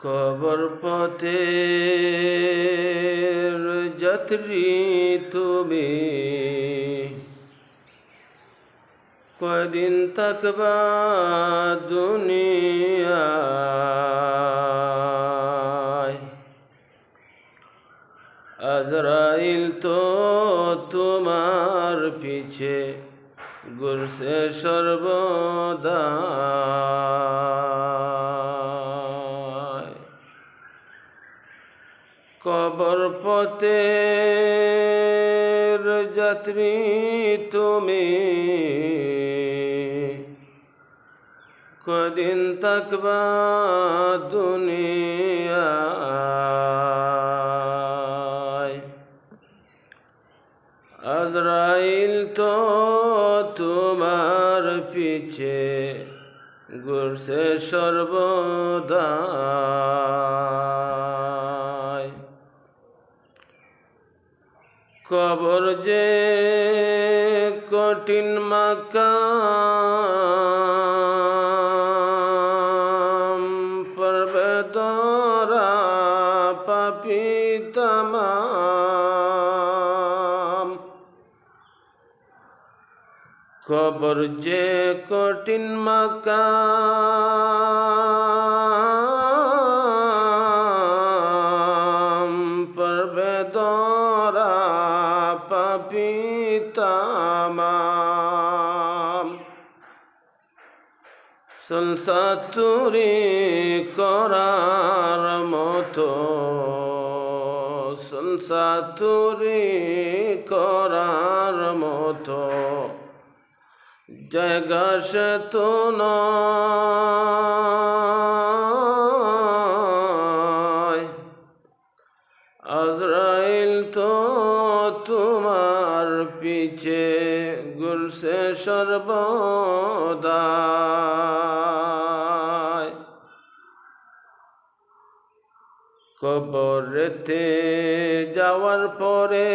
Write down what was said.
কবর পথে যাত্রী তুমি। কদিন থাকবা দুনিয়ায়? আজরাইল তো তোমার পিছে ঘুরছে সর্বদা। কবর পথে যাত্রী তুমি। কদিন থাকবা দুনিয়ায়। আজরাইল তো তোমার পিছে ঘুরছে সর্বদা। কবর যে কঠিন মাকাম পর্বে দরা পাপি কবর যে কঠিন মাকাম পর্বে দরা পাপি তামাম সংসাতুরি করার মতো সংসাতুরি করার মতো জায়গা সে তো নয় সর্বদা কবরেতে যাওয়ার পরে